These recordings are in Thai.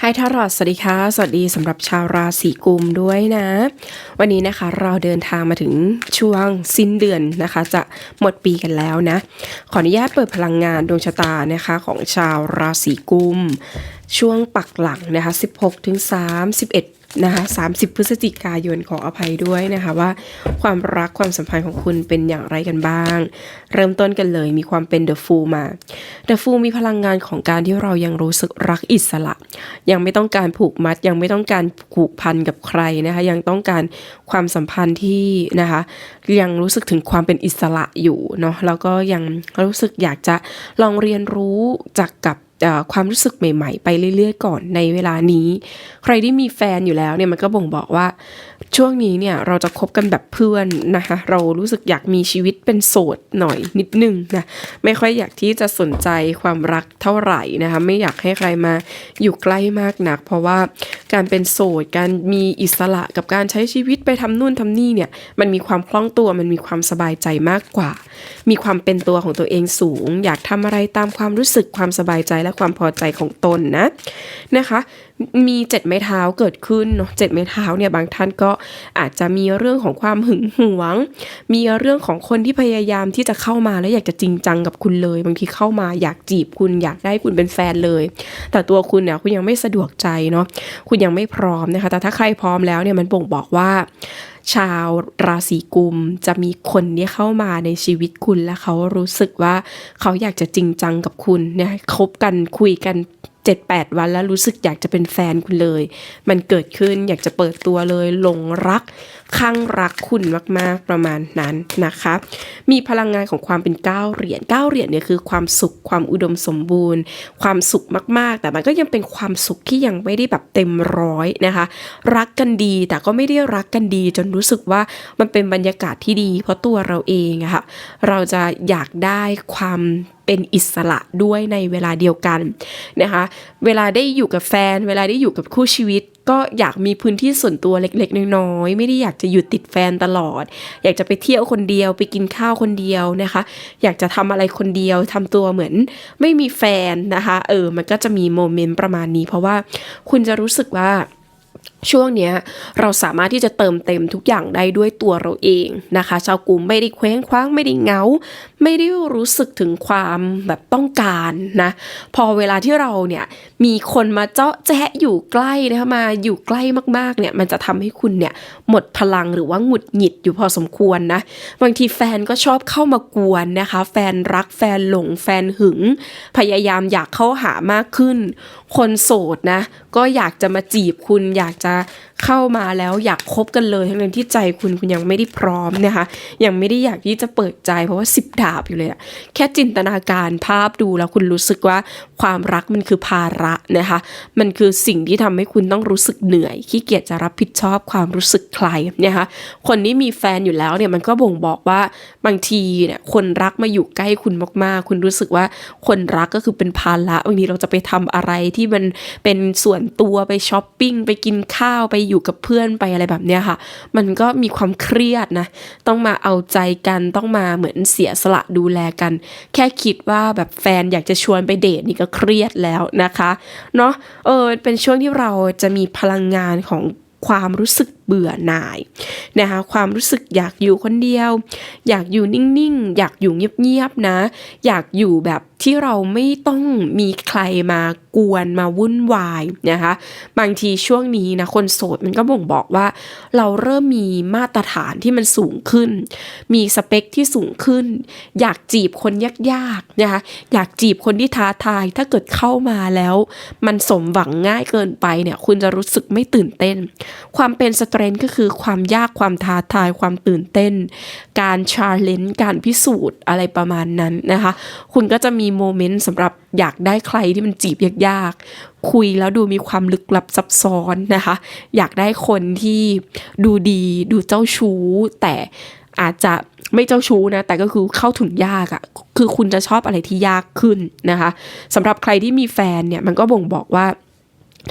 ไฮทารอดสวัสดีค่ะ สวัสดีสำหรับชาวราศีกุมด้วยนะ วันนี้นะคะเราเดินทางมาถึงช่วงสิ้นเดือนนะคะ จะหมดปีกันแล้วนะ ขออนุญาตเปิดพลังงานดวงชะตานะคะของชาวราศีกุม ช่วงปักหลังนะคะ 16-3 11 นะคะ30 พฤศจิกายนขออภัยด้วยนะคะว่าความรักความสัมพันธ์ของคุณเป็นอย่างไรกันบ้าง เริ่มต้นกันเลยมีความเป็นเดอะฟูมาเดอะฟูมีพลังงานของการที่เรายังรู้สึกรักอิสระ ยังไม่ต้องการผูกมัด ยังไม่ต้องการผูกพันกับใครนะคะยังต้องการความสัมพันธ์ที่นะคะยังรู้สึกถึงความเป็นอิสระอยู่เนาะแล้วก็ยังรู้สึกอยากจะลองเรียนรู้จากกับ ความรู้สึกใหม่ ๆ ไปเรื่อย ๆ ก่อนในเวลานี้ ใครที่มีแฟนอยู่แล้วเนี่ยมันก็บ่งบอกว่า ช่วงนี้เนี่ยเราจะคบกันแบบเพื่อนนะคะ เรารู้สึกอยากมีชีวิตเป็นโสดหน่อยนิดนึงนะไม่ค่อยอยากที่จะสนใจความรักเท่าไหร่นะคะไม่อยากให้ใครมาอยู่ใกล้มากนัก เพราะว่าการเป็นโสดการมีอิสระกับการใช้ชีวิตไปทำนู่นทำนี่เนี่ยมันมีความคล่องตัวมันมีความสบายใจมากกว่า มีความเป็นตัวของตัวเองสูง อยากทำอะไรตามความรู้สึกความสบายใจและความพอใจของตนนะนะคะ มีเจ็ดไม้เท้าเกิดขึ้นเนาะเจ็ดไม้เท้าเนี่ยบางท่านก็อาจจะมีเรื่องของความหึงหวง มีเรื่องของคนที่พยายามที่จะเข้ามาแล้วอยากจะจริงจังกับคุณเลย บางทีเข้ามาอยากจีบคุณอยากได้คุณเป็นแฟนเลย แต่ตัวคุณเนี่ยคุณยังไม่สะดวกใจเนาะคุณยังไม่พร้อมนะคะ แต่ถ้าใครพร้อมแล้วเนี่ยมันบ่งบอกว่า ชาวราศีกุม จะมีคนที่เข้ามาในชีวิตคุณและเขารู้สึกว่าเขาอยากจะจริงจังกับคุณเนี่ยคบกันคุยกัน7-8วันแล้วรู้สึกอยากจะเป็นแฟนคุณเลย มันเกิดขึ้นอยากจะเปิดตัวเลยหลงรักข้างรักคุณมากๆประมาณนั้นนะคะ มีพลังงานของความเป็นเก้าเหรียญเก้าเหรียญเนี่ยคือความสุขความอุดมสมบูรณ์ ความสุขมากๆ แต่มันก็ยังเป็นความสุขที่ยังไม่ได้แบบเต็มร้อยนะคะ รักกันดีแต่ก็ไม่ได้รักกันดี จนรู้สึกว่ามันเป็นบรรยากาศที่ดี เพราะตัวเราเองอะค่ะเราจะอยากได้ความเป็นอิสระด้วยในเวลาเดียวกันนะคะ เวลาได้อยู่กับแฟน เวลาได้อยู่กับคู่ชีวิต ก็อยากมีพื้นที่ส่วนตัวเล็กๆ น้อยๆ ไม่ได้อยากจะอยู่ติดแฟนตลอด อยากจะไปเที่ยวคนเดียวไปกินข้าวคนเดียวนะคะ อยากจะทำอะไรคนเดียวทำตัวเหมือนไม่มีแฟนนะคะ เออ มันก็จะมีโมเมนต์ประมาณนี้ เพราะว่าคุณจะรู้สึกว่าช่วงเนี้ยเราสามารถที่จะเติมเต็มทุกอย่างได้ด้วยตัวเราเองนะคะ ชาวกลุ่มไม่ได้เคว้งคว้างไม่ได้เงา ไม่ได้รู้สึกถึงความแบบต้องการนะ พอเวลาที่เราเนี่ยมีคนมาเจาะแจ๊ะอยู่ใกล้นะคะมาอยู่ใกล้มากๆเนี่ยมันจะทำให้คุณเนี่ยหมดพลังหรือว่าหงุดหงิดอยู่พอสมควรนะบางทีแฟนก็ชอบเข้ามากวนนะคะ แฟนรักแฟนหลงแฟนหึง พยายามอยากเข้าหามากขึ้น คนโสดนะก็อยากจะมาจีบคุณอยากจะเข้ามาแล้วอยากคบกันเลยทั้งที่ใจคุณคุณยังไม่ได้พร้อมนะคะ ยังไม่ได้อยากที่จะเปิดใจเพราะว่าสิบดาบอยู่เลยอะแค่จินตนาการภาพดูแล้วคุณรู้สึกว่าความรักมันคือภาระนะคะ มันคือสิ่งที่ทำให้คุณต้องรู้สึกเหนื่อยขี้เกียจจะรับผิดชอบความรู้สึกใครนะคะคนที่มีแฟนอยู่แล้วเนี่ยมันก็บ่งบอกว่าบางทีเนี่ยคนรักมาอยู่ใกล้คุณมากๆ คุณรู้สึกว่าคนรักก็คือเป็นภาระบางทีเราจะไปทำอะไรที่มันเป็นส่วนตัวไปช้อปปิ้งไปกินข้าวไปอยู่กับเพื่อนไปอะไรแบบเนี้ยค่ะ มันก็มีความเครียดนะ ต้องมาเอาใจกันต้องมาเหมือนเสียสละดูแลกัน แค่คิดว่าแบบแฟนอยากจะชวนไปเดทนี่ก็เครียดแล้วนะคะเนาะเออเป็นช่วงที่เราจะมีพลังงานของความรู้สึกเบื่อหน่ายนะคะความรู้สึกอยากอยู่คนเดียว อยากอยู่นิ่งๆ อยากอยู่เงียบๆนะ อยากอยู่แบบที่เราไม่ต้องมีใครมากวนมาวุ่นวายนะคะ บางทีช่วงนี้นะคนโสดมันก็บ่งบอกว่า เราเริ่มมีมาตรฐานที่มันสูงขึ้น มีสเปคที่สูงขึ้น อยากจีบคนยากๆนะคะอยากจีบคนที่ท้าทาย ถ้าเกิดเข้ามาแล้ว มันสมหวังง่ายเกินไปเนี่ย คุณจะรู้สึกไม่ตื่นเต้น ความเป็นสเตรนท์ก็คือความยากความท้าทายความตื่นเต้น การชาร์เลนจ์การพิสูจน์อะไรประมาณนั้นนะคะ คุณก็จะมีีโมเมนต์สำหรับอยากได้ใครที่มันจีบยากๆ คุยแล้วดูมีความลึกลับซับซ้อนนะคะ อยากได้คนที่ดูดีดูเจ้าชู้ แต่อาจจะไม่เจ้าชู้นะ แต่ก็คือเข้าถึงยากอะ่ะ คือคุณจะชอบอะไรที่ยากขึ้นนะคะสำหรับใครที่มีแฟนเนี่ยมันก็บ่งบอกว่า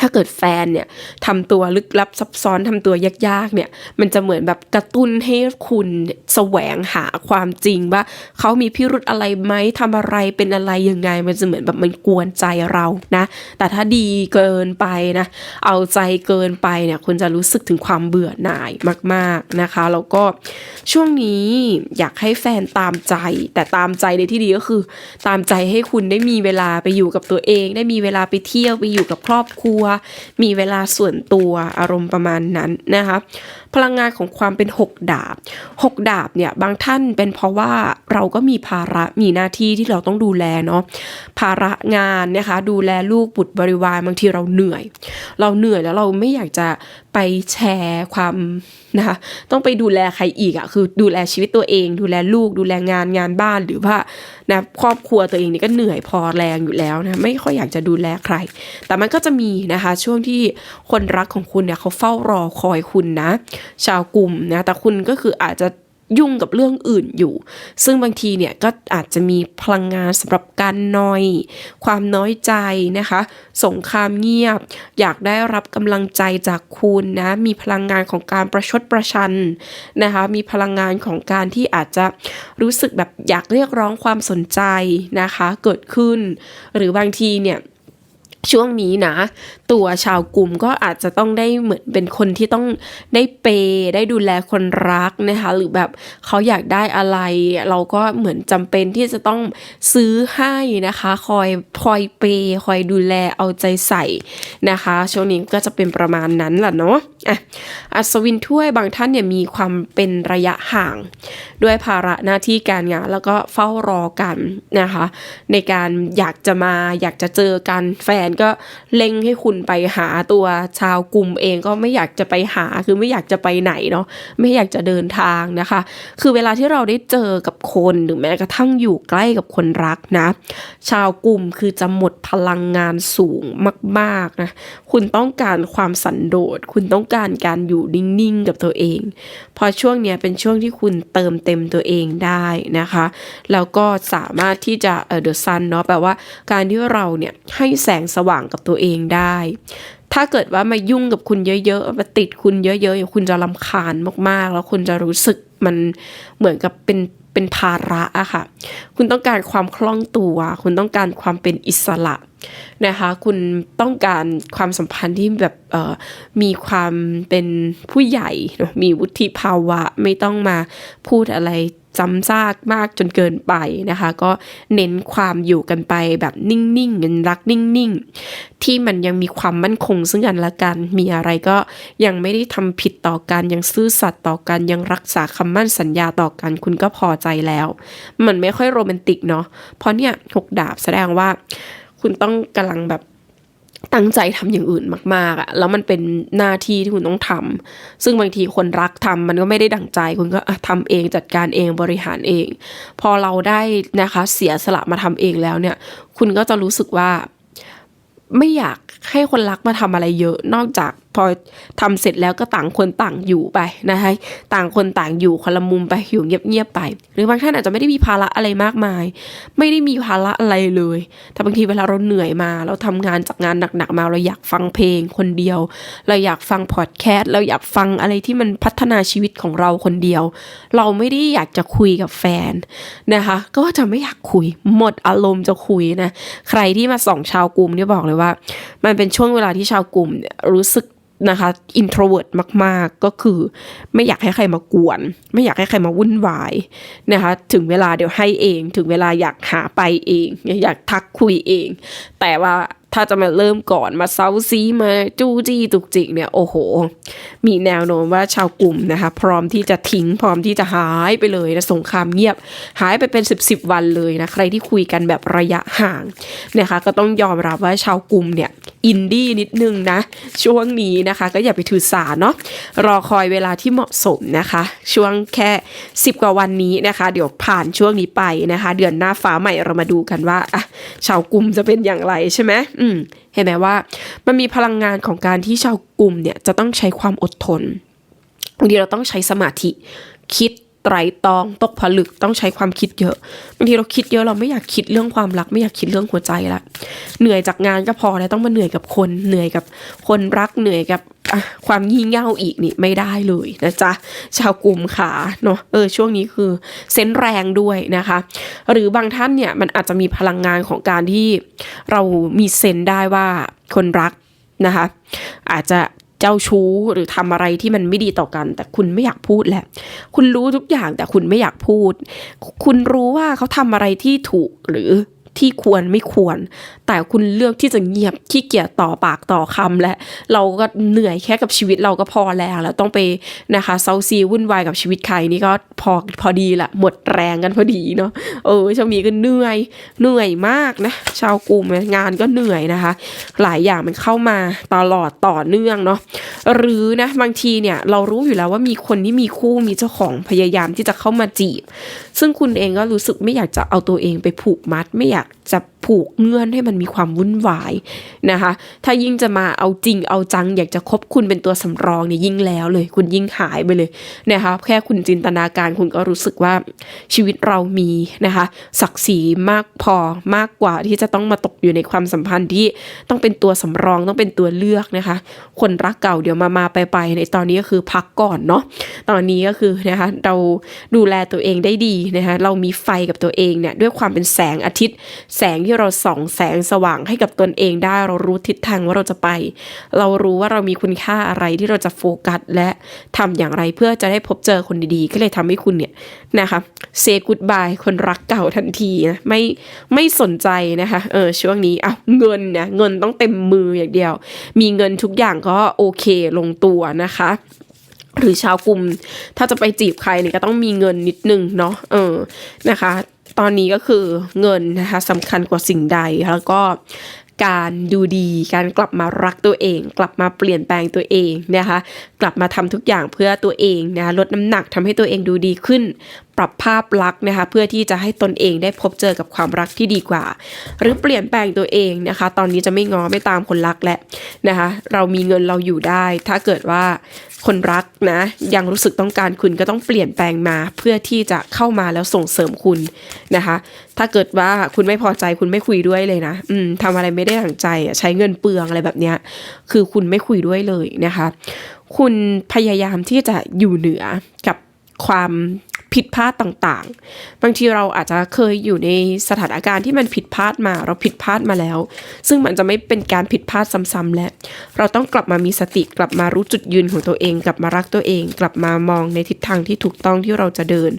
ถ้าเกิดแฟนเนี่ยทำตัวลึกลับซับซ้อนทำตัวยากๆเนี่ยมันจะเหมือนแบบกระตุ้นให้คุณแสวงหาความจริงว่าเขามีพิรุธอะไรไหมทำอะไรเป็นอะไรยังไง มันจะเหมือนแบบมันกวนใจเรานะ แต่ถ้าดีเกินไปนะเอาใจเกินไปเนี่ยคุณจะรู้สึกถึงความเบื่อหน่ายมาก ๆนะคะแล้วก็ช่วงนี้อยากให้แฟนตามใจ แต่ตามใจในที่ดีก็คือ ตามใจให้คุณได้มีเวลาไปอยู่กับตัวเอง ได้มีเวลาไปเที่ยวไปอยู่กับครอบครัวมีเวลาส่วนตัวอารมณ์ประมาณนั้นนะคะ พลังงานของความเป็น 6 ดาบ 6 ดาบเนี่ยบางท่านเป็นเพราะว่าเราก็มีภาระมีหน้าที่ที่เราต้องดูแลเนาะภาระงานนะคะดูแลลูกบุตรบริวารบางทีเราเหนื่อย เราเหนื่อยแล้วเราไม่อยากจะไปแชร์ความนะคะต้องไปดูแลใครอีกอะ่ะคือดูแลชีวิตตัวเอง ดูแลลูกดูแลงานงานบ้านหรือว่านะครอบครัวตัวเองนี่ก็เหนื่อยพอแรงอยู่แล้วนะไม่ค่อยอยากจะดูแลใคร แต่มันก็จะมีนะคะช่วงที่คนรักของคุณเนี่ยเขาเฝ้ารอคอยคุณนะชาวกลุ่มนะแต่คุณก็คืออาจจะยุ่งกับเรื่องอื่นอยู่ ซึ่งบางทีเนี่ยก็อาจจะมีพลังงานสำหรับการนอย ความน้อยใจนะคะ สงครามเงียบ อยากได้รับกำลังใจจากคุณนะ มีพลังงานของการประชดประชันนะคะ มีพลังงานของการที่อาจจะรู้สึกแบบอยากเรียกร้องความสนใจนะคะ เกิดขึ้น หรือบางทีเนี่ย ช่วงนี้นะ ตัวชาวกลุ่มก็อาจจะต้องได้เหมือนเป็นคนที่ต้องได้เปย์ได้ดูแลคนรักนะคะ หรือแบบเขาอยากได้อะไร เราก็เหมือนจำเป็นที่จะต้องซื้อให้นะคะ คอยคอยเปย์คอยดูแลเอาใจใส่นะคะ ช่วงนี้ก็จะเป็นประมาณนั้นแหละเนาะอะ อัศวินถ้วยบางท่านเนี่ยมีความเป็นระยะห่าง ด้วยภาระหน้าที่การงานแล้วก็เฝ้ารอกันนะคะ ในการอยากจะมาอยากจะเจอกันแฟนก็เล็งให้คุณไปหาตัวชาวกลุ่มเองก็ไม่อยากจะไปหาคือไม่อยากจะไปไหนเนาะไม่อยากจะเดินทางนะคะ คือเวลาที่เราได้เจอกับคนหรือแม้กระทั่งอยู่ใกล้กับคนรักนะ ชาวกลุ่มคือจะหมดพลังงานสูงมากๆนะคุณต้องการความสันโดษคุณต้องการการอยู่นิ่งๆกับตัวเอง พอช่วงนี้เป็นช่วงที่คุณเติมเต็มตัวเองได้นะคะ แล้วก็สามารถที่จะเออเดอะซันเนาะแปลว่าการที่เราเนี่ยให้แสงสว่างกับตัวเองได้ ถ้าเกิดว่ามายุ่งกับคุณเยอะๆมาติดคุณเยอะๆคุณจะลำคาญมากๆ แล้วคุณจะรู้สึก มันเหมือนกับเป็นเป็นภาระอะค่ะ คุณต้องการความคล่องตัว คุณต้องการความเป็นอิสระนะคะ คุณต้องการความสัมพันธ์ที่แบบมีความเป็นผู้ใหญ่ มีวุฒิภาวะ ไม่ต้องมาพูดอะไร จำซากมากจนเกินไปนะคะ ก็เน้นความอยู่กันไปแบบนิ่งๆเงินรักนิ่งๆ ที่มันยังมีความมั่นคงซึ่งกันและกัน มีอะไรก็ยังไม่ได้ทำผิดต่อกัน ยังซื่อสัตย์ต่อกัน ยังรักษาคำมั่นสัญญาต่อกัน คุณก็พอใจแล้ว มันไม่ค่อยโรแมนติกเนาะ เพราะเนี่ยหกดาบแสดงว่า คุณต้องกำลังแบบ ตั้งใจทำอย่างอื่นมากๆอะแล้วมันเป็นหน้าที่ที่คุณต้องทำซึ่งบางทีคนรักทำมันก็ไม่ได้ดั่งใจคุณก็อะทำเองจัดการเองบริหารเอง พอเราได้นะคะเสียสละมาทำเองแล้วเนี่ย คุณก็จะรู้สึกว่าไม่อยากให้คนรักมาทำอะไรเยอะนอกจาก พอทำเสร็จแล้วก็ต่างคนต่างอยู่ไปนะคะต่างคนต่างอยู่คนละมุมไปอยู่เงียบๆไป หรือบางท่านอาจจะไม่ได้มีภาระอะไรมากมาย ไม่ได้มีภาระอะไรเลย แต่บางทีเวลาเราเหนื่อยมา เราทำงานจากงานหนักๆมาเราอยากฟังเพลงคนเดียว เราอยากฟังพอดแคสต์เราอยากฟังอะไรที่มันพัฒนาชีวิตของเราคนเดียว เราไม่ได้อยากจะคุยกับแฟนนะคะก็จะไม่อยากคุยหมดอารมณ์จะคุยนะใครที่มาส่องชาวกลุ่มเนี่ยบอกเลยว่า มันเป็นช่วงเวลาที่ชาวกลุ่มรู้สึก นะคะอินโทรเวิร์ดมาก ๆ ก็คือไม่อยากให้ใครมากวน ไม่อยากให้ใครมาวุ่นวายนะคะถึงเวลาเดี๋ยวให้เอง ถึงเวลาอยากหาไปเอง อยากทักคุยเอง แต่ว่า ถ้าจะมาเริ่มก่อนมาเซาซีมาจู้จี้จุกจิกเนี่ยโอ้โห มีแนวโน้มว่าชาวกลุ่มนะคะ พร้อมที่จะทิ้งพร้อมที่จะหายไปเลยนะสงครามเงียบ หายไปเป็น 10บสวันเลยนะใครที่คุยกันแบบระยะห่างนะคะ ก็ต้องยอมรับว่าชาวกลุ่มเนี่ยอินดี้นิดนึงนะ ช่วงนี้นะคะ ก็อย่าไปถือสาเนาะรอคอยเวลาที่เหมาะสมนะคะ ช่วงแค่ 10 กว่าวันนี้นะคะ เดี๋ยวผ่านช่วงนี้ไปนะคะ เดือนหน้าฟ้าใหม่เรามาดูกันว่าอะชาวกลุ่มจะเป็นอย่างไรใช่ไหมอืม เห็นไหมว่า มันมีพลังงานของการที่ชาวกลุ่มเนี่ยจะต้องใช้ความอดทนบางทีเราต้องใช้สมาธิคิดไตรตรองตกผลึกต้องใช้ความคิดเยอะบางทีเราคิดเยอะเราไม่อยากคิดเรื่องความรัก ไม่อยากคิดเรื่องหัวใจละเหนื่อยจากงานก็พอแล้วต้องมาเหนื่อยกับคน เหนื่อยกับคนรักเหนื่อยกับ ความงี่เง่าอีกนี่ไม่ได้เลยนะจ๊ะชาวกลุ่มขาเนาะเออช่วงนี้คือเซนแรงด้วยนะคะ หรือบางท่านเนี่ยมันอาจจะมีพลังงานของการที่เรามีเซนได้ว่าคนรักนะคะ อาจจะเจ้าชู้หรือทำอะไรที่มันไม่ดีต่อกัน แต่คุณไม่อยากพูดแหละ คุณรู้ทุกอย่างแต่คุณไม่อยากพูด คุณรู้ว่าเขาทำอะไรที่ถูกหรือ ที่ควรไม่ควร แต่คุณเลือกที่จะเงียบขี้เกียจต่อปากต่อคำและ เราก็เหนื่อยแค่กับชีวิตเราก็พอแล้วแล้วต้องไปนะคะเซาซีวุ่นวายกับชีวิตใครนี่ก็พอพอดีละหมดแรงกันพอดีเนาะเออช่วงนี้ก็เหนื่อยเหนื่อยมากนะชาวกลุ่มงานก็เหนื่อยนะคะ หลายอย่างมันเข้ามาตลอดต่อเนื่องเนาะหรือนะบางทีเนี่ยเรารู้อยู่แล้วว่ามีคนที่มีคู่มีเจ้าของพยายามที่จะเข้ามาจีบ ซึ่งคุณเองก็รู้สึกไม่อยากจะเอาตัวเองไปผูกมัด ไม่อยากจะผูกเงื่อนให้มันมีความวุ่นวายนะคะ ถ้ายิ่งจะมาเอาจริงเอาจัง อยากจะคบคุณเป็นตัวสำรองเนี่ยยิ่งแล้วเลย คุณยิ่งหายไปเลยนะคะแค่คุณจินตนาการคุณก็รู้สึกว่าชีวิตเรามีนะคะศักดิ์ศรีมากพอมากกว่าที่จะต้องมาตกอยู่ในความสัมพันธ์ที่ต้องเป็นตัวสำรองต้องเป็นตัวเลือกนะคะ คนรักเก่าเดี๋ยวมามาไปไปในตอนนี้ก็คือพักก่อนเนาะ ตอนนี้ก็คือนะคะเราดูแลตัวเองได้ดีนะคะเรามีไฟกับตัวเองเนี่ยด้วยความเป็นแสงอาทิตย์ แสงที่เราส่องแสงสว่างให้กับตนเองได้ เรารู้ทิศทางว่าเราจะไป เรารู้ว่าเรามีคุณค่าอะไรที่เราจะโฟกัสและทำอย่างไรเพื่อจะได้พบเจอคนดีๆ ก็เลยทำให้คุณเนี่ยนะคะเซกูดบายคนรักเก่าทันทีนะไม่ไม่สนใจนะคะเออช่วงนี้อะเงินนี่ยเงินต้องเต็มมืออย่างเดียว มีเงินทุกอย่างก็โอเคลงตัวนะคะ หรือชาวกลุ่ม ถ้าจะไปจีบใครเนี่ยก็ต้องมีเงินนิดนึงเนาะเออนะคะ ตอนนี้ก็คือเงินนะคะสำคัญกว่าสิ่งใดแล้วก็การดูดีการกลับมารักตัวเอง กลับมาเปลี่ยนแปลงตัวเองนะคะ กลับมาทำทุกอย่างเพื่อตัวเองนะะลดน้ำหนักทำให้ตัวเองดูดีขึ้น ปรับภาพลักษณ์นะคะเพื่อที่จะให้ตนเองได้พบเจอกับความรักที่ดีกว่า หรือเปลี่ยนแปลงตัวเองนะคะ ตอนนี้จะไม่งอไม่ตามคนรักแหละนะคะ เรามีเงินเราอยู่ได้ ถ้าเกิดว่าคนรักนะ ยังรู้สึกต้องการคุณก็ต้องเปลี่ยนแปลงมาเพื่อที่จะเข้ามาแล้วส่งเสริมคุณนะคะ ถ้าเกิดว่าคุณไม่พอใจคุณไม่คุยด้วยเลยนะอืมทำอะไรไม่ได้ดั่งใจใช้เงินเปลืองอะไรแบบเนี้ยคือคุณไม่คุยด้วยเลยนะคะ คุณพยายามที่จะอยู่เหนือกับ ความผิดพลาดต่างๆ บางทีเราอาจจะเคยอยู่ในสถานการณ์ที่มันผิดพลาดมา เราผิดพลาดมาแล้ว ซึ่งมันจะไม่เป็นการผิดพลาดซ้ำๆแล้ว เราต้องกลับมามีสติกลับมารู้จุดยืนของตัวเอง กลับมารักตัวเอง กลับมามองในทิศทางที่ถูกต้องที่เราจะเดิน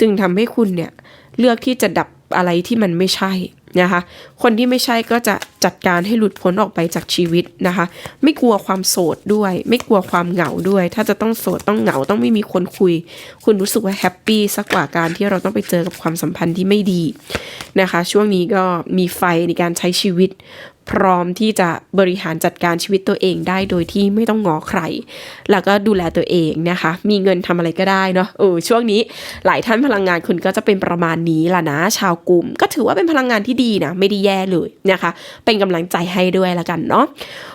จึงทำให้คุณเนี่ยเลือกที่จะดับอะไรที่มันไม่ใช่ นะคะคนที่ไม่ใช่ก็จะจัดการให้หลุดพ้นออกไปจากชีวิตนะคะ ไม่กลัวความโสดด้วย ไม่กลัวความเหงาด้วย ถ้าจะต้องโสดต้องเหงาต้องไม่มีคนคุย คุณรู้สึกว่าแฮปปี้สักกว่าการที่เราต้องไปเจอกับความสัมพันธ์ที่ไม่ดีนะคะ ช่วงนี้ก็มีไฟในการใช้ชีวิต พร้อมที่จะบริหารจัดการชีวิตตัวเองได้โดยที่ไม่ต้องงอใคร แล้วก็ดูแลตัวเองนะคะ มีเงินทำอะไรก็ได้เนาะเออช่วงนี้หลายท่านพลังงานคุณก็จะเป็นประมาณนี้ล่ะนะ ชาวกลุ่ม ก็ถือว่าเป็นพลังงานที่ดีนะไม่ได้แย่เลยนะคะ เป็นกำลังใจให้ด้วยละกันเนาะ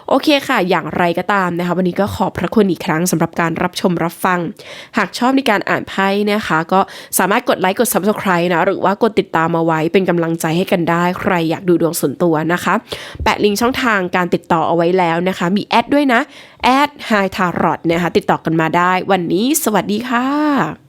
โอเคค่ะ อย่างไรก็ตามนะคะ วันนี้ก็ขอบพระคุณอีกครั้งสำหรับการรับชมรับฟัง หากชอบในการอ่านไพ่นะคะ ก็สามารถกดไลค์กด subscribe นะหรือว่ากดติดตามมาไว้เป็นกำลังใจให้กันได้ใครอยากดูดวงส่วนตัวนะคะแปะลิงก์ช่องทางการติดต่อเอาไว้แล้วนะคะ มีแอดด้วยนะแอดไฮทารอดนะคะติดต่อกันมาได้ วันนี้สวัสดีค่ะ